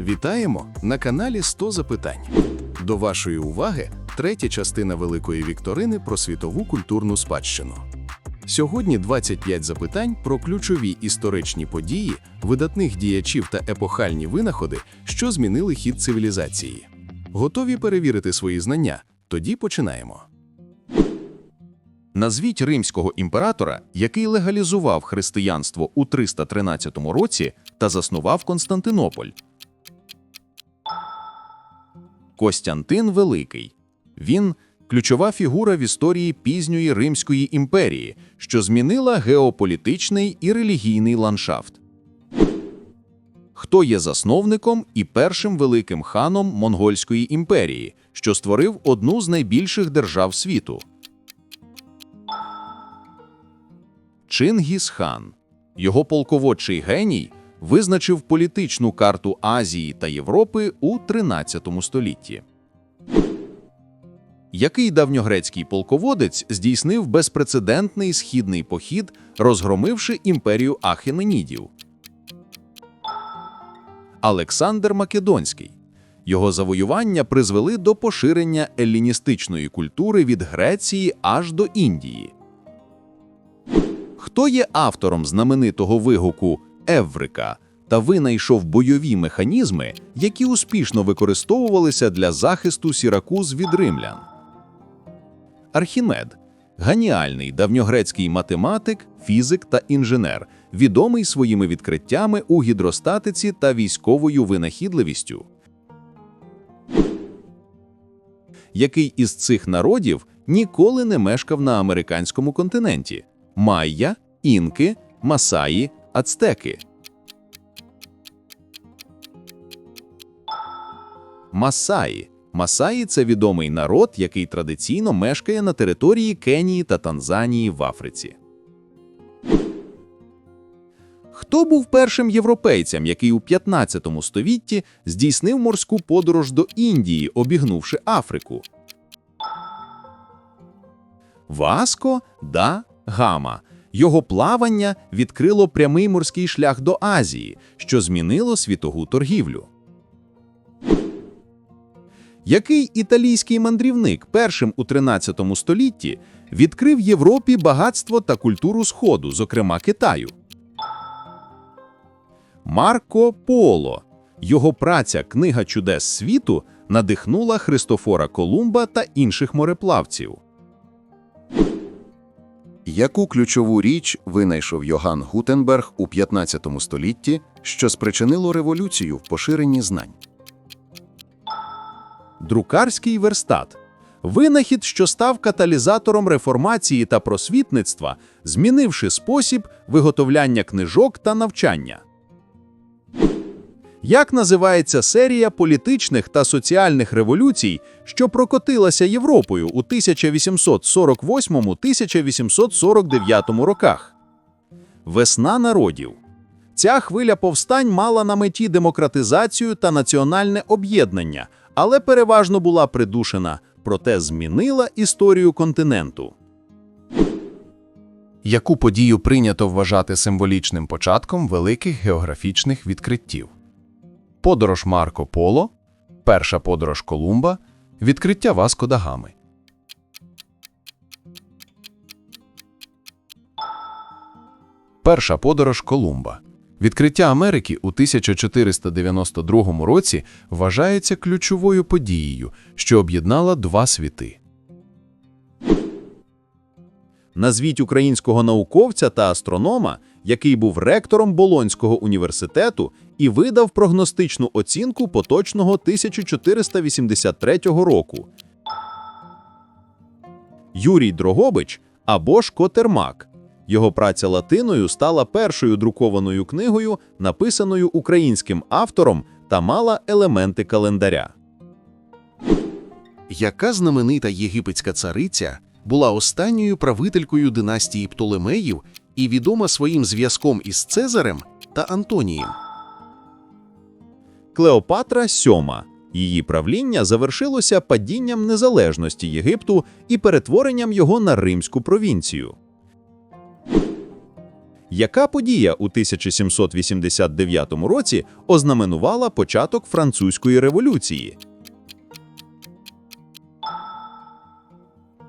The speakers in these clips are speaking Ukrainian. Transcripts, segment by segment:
Вітаємо на каналі 100 запитань. До вашої уваги третя частина великої вікторини про світову культурну спадщину. Сьогодні 25 запитань про ключові історичні події, видатних діячів та епохальні винаходи, що змінили хід цивілізації. Готові перевірити свої знання? Тоді починаємо. Назвіть римського імператора, який легалізував християнство у 313 році та заснував Константинополь. Костянтин Великий. Він ключова фігура в історії пізньої Римської імперії, що змінила геополітичний і релігійний ландшафт. Хто є засновником і першим великим ханом Монгольської імперії, що створив одну з найбільших держав світу? Чингіс-хан. Його полководчий геній визначив політичну карту Азії та Європи у 13 столітті. Який давньогрецький полководець здійснив безпрецедентний східний похід, розгромивши імперію Ахеменідів? Олександр Македонський. Його завоювання призвели до поширення елліністичної культури від Греції аж до Індії. Хто є автором знаменитого вигуку Еврика та винайшов бойові механізми, які успішно використовувалися для захисту Сіракуз від римлян? Архімед геніальний давньогрецький математик, фізик та інженер, відомий своїми відкриттями у гідростатиці та військовою винахідливістю. Який із цих народів ніколи не мешкав на американському континенті? Майя, інки, масаї, ацтеки. Масаї. Масаї це відомий народ, який традиційно мешкає на території Кенії та Танзанії в Африці. Хто був першим європейцем, який у 15 столітті здійснив морську подорож до Індії, обігнувши Африку? Васко да Гама. Його плавання відкрило прямий морський шлях до Азії, що змінило світову торгівлю. Який італійський мандрівник першим у 13 столітті відкрив Європі багатство та культуру Сходу, зокрема Китаю? Марко Поло. Його праця Книга чудес світу надихнула Христофора Колумба та інших мореплавців. Яку ключову річ винайшов Йоган Гутенберг у 15 столітті, що спричинило революцію в поширенні знань? Друкарський верстат винахід, що став каталізатором реформації та просвітництва, змінивши спосіб виготовляння книжок та навчання. Як називається серія політичних та соціальних революцій, що прокотилася Європою у 1848-1849 роках? Весна народів. Ця хвиля повстань мала на меті демократизацію та національне об'єднання, але переважно була придушена, проте змінила історію континенту. Яку подію прийнято вважати символічним початком великих географічних відкриттів? Подорож Марко Поло, перша подорож Колумба, відкриття Васко да Гами. Перша подорож Колумба. Відкриття Америки у 1492 році вважається ключовою подією, що об'єднала два світи. Назвіть українського науковця та астронома, який був ректором Болонського університету і видав прогностичну оцінку поточного 1483 року. Юрій Дрогобич або ж Котермак. Його праця латиною стала першою друкованою книгою, написаною українським автором та мала елементи календаря. Яка знаменита єгипетська цариця була останньою правителькою династії Птолемеїв і відома своїм зв'язком із Цезарем та Антонієм? Клеопатра сьома. Її правління завершилося падінням незалежності Єгипту і перетворенням його на римську провінцію. Яка подія у 1789 році ознаменувала початок французької революції?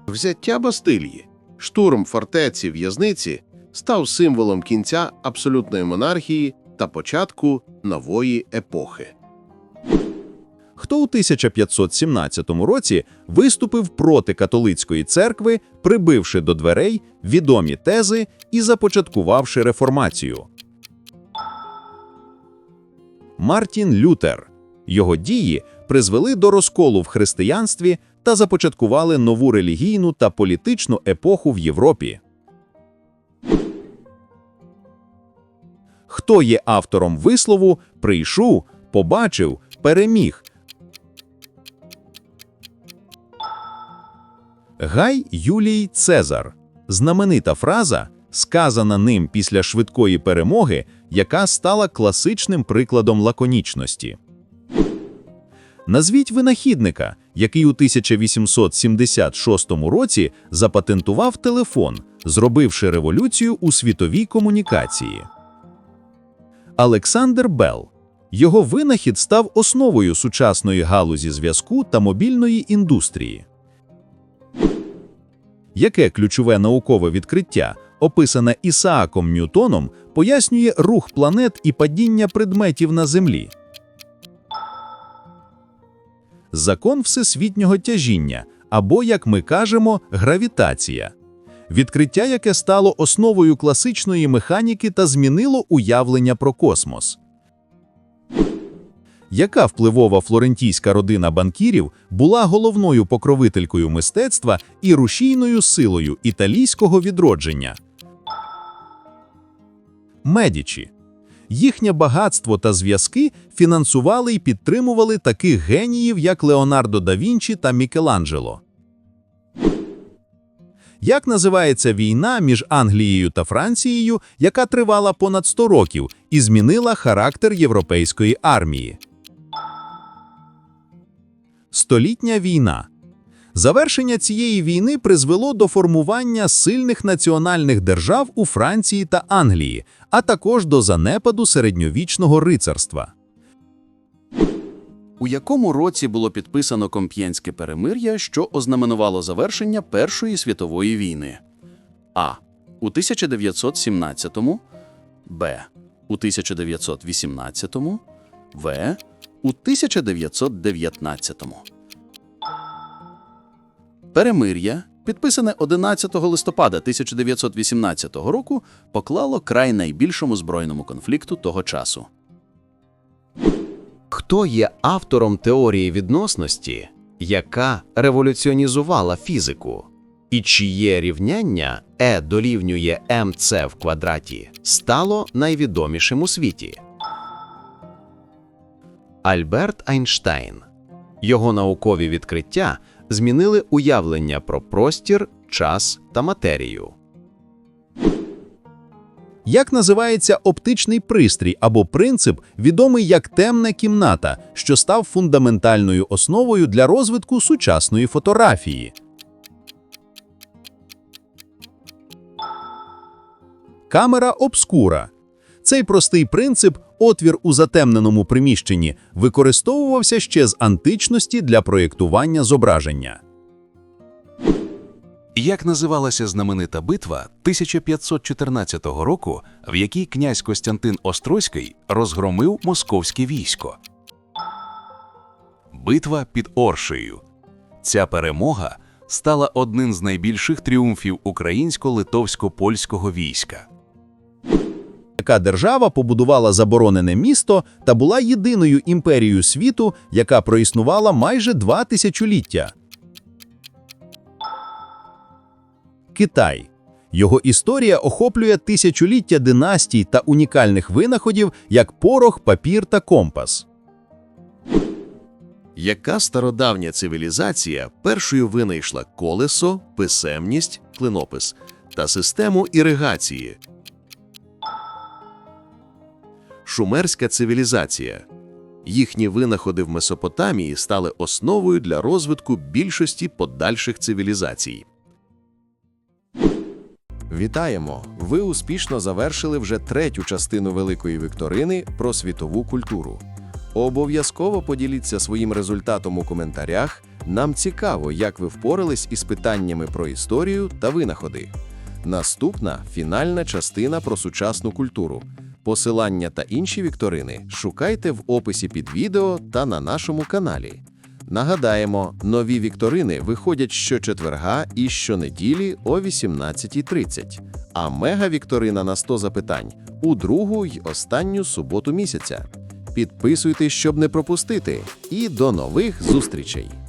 Взяття Бастилії, штурм фортеці в'язниці став символом кінця абсолютної монархії та початку нової епохи. Хто у 1517 році виступив проти католицької церкви, прибивши до дверей відомі тези і започаткувавши реформацію? Мартін Лютер. Його дії призвели до розколу в християнстві та започаткували нову релігійну та політичну епоху в Європі. Хто є автором вислову «прийшов, побачив, переміг» Гай Юлій Цезар знаменита фраза, сказана ним після швидкої перемоги, яка стала класичним прикладом лаконічності. Назвіть винахідника, який у 1876 році запатентував телефон, зробивши революцію у світовій комунікації. Олександр Белл. Його винахід став основою сучасної галузі зв'язку та мобільної індустрії. Яке ключове наукове відкриття, описане Ісааком Ньютоном, пояснює рух планет і падіння предметів на Землі? Закон всесвітнього тяжіння, або, як ми кажемо, гравітація. Відкриття, яке стало основою класичної механіки та змінило уявлення про космос. Яка впливова флорентійська родина банкірів була головною покровителькою мистецтва і рушійною силою італійського відродження? Медічі. Їхнє багатство та зв'язки фінансували і підтримували таких геніїв, як Леонардо да Вінчі та Мікеланджело. Як називається війна між Англією та Францією, яка тривала понад 100 років і змінила характер європейської армії? Столітня війна. Завершення цієї війни призвело до формування сильних національних держав у Франції та Англії, а також до занепаду середньовічного рицарства. У якому році було підписано Комп'єнське перемир'я, що ознаменувало завершення Першої світової війни? А. У 1917, Б. У 1918, В. У 1919. Перемир'я, підписане 11 листопада 1918 року, поклало край найбільшому збройному конфлікту того часу. Хто є автором теорії відносності, яка революціонізувала фізику? І чиє рівняння E дорівнює mc в квадраті стало найвідомішим у світі? Альберт Айнштейн. Його наукові відкриття змінили уявлення про простір, час та матерію. Як називається оптичний пристрій або принцип, відомий як темна кімната, що став фундаментальною основою для розвитку сучасної фотографії? Камера обскура. Цей простий принцип, отвір у затемненому приміщенні, використовувався ще з античності для проєктування зображення. Як називалася знаменита битва 1514 року, в якій князь Костянтин Острозький розгромив московське військо? Битва під Оршею. Ця перемога стала одним з найбільших тріумфів українсько-литовсько-польського війська. Яка держава побудувала заборонене місто та була єдиною імперією світу, яка проіснувала майже два тисячоліття? Китай. Його історія охоплює тисячоліття династій та унікальних винаходів, як порох, папір та компас. Яка стародавня цивілізація першою винайшла колесо, писемність, клинопис та систему іригації? Шумерська цивілізація. Їхні винаходи в Месопотамії стали основою для розвитку більшості подальших цивілізацій. Вітаємо! Ви успішно завершили вже третю частину великої вікторини про світову культуру. Обов'язково поділіться своїм результатом у коментарях. Нам цікаво, як ви впорались із питаннями про історію та винаходи. Наступна фінальна частина про сучасну культуру. Посилання та інші вікторини шукайте в описі під відео та на нашому каналі. Нагадаємо, нові вікторини виходять щочетверга і щонеділі о 18.30, а мега-вікторина на 100 запитань у другу й останню суботу місяця. Підписуйтесь, щоб не пропустити, і до нових зустрічей!